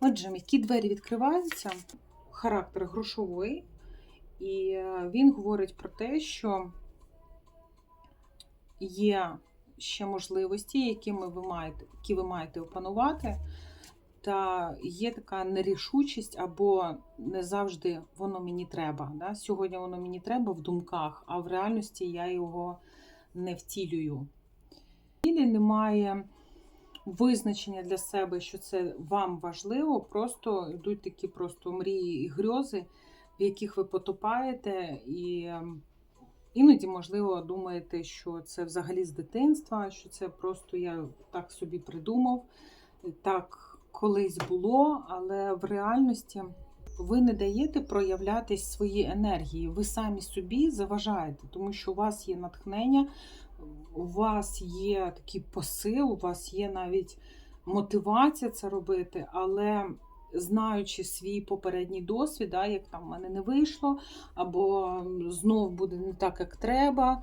Отже, м'які двері відкриваються, характер грошовий, і е, він говорить про те, що є ще можливості, якими ви маєте, які ви маєте опанувати, та є така нерішучість, або не завжди воно мені треба. Да? Сьогодні воно мені треба в думках, а в реальності я його не втілюю. Цілі немає визначення для себе, що це вам важливо, просто йдуть такі просто мрії і грьози, в яких ви потопаєте, і ем, іноді, можливо, думаєте, що це взагалі з дитинства, що це просто я так собі придумав, так колись було, але в реальності ви не даєте проявлятись свої енергії. Ви самі собі заважаєте, тому що у вас є натхнення, у вас є такий посил, у вас є навіть мотивація це робити, але знаючи свій попередній досвід, да, як там в мене не вийшло, або знов буде не так, як треба.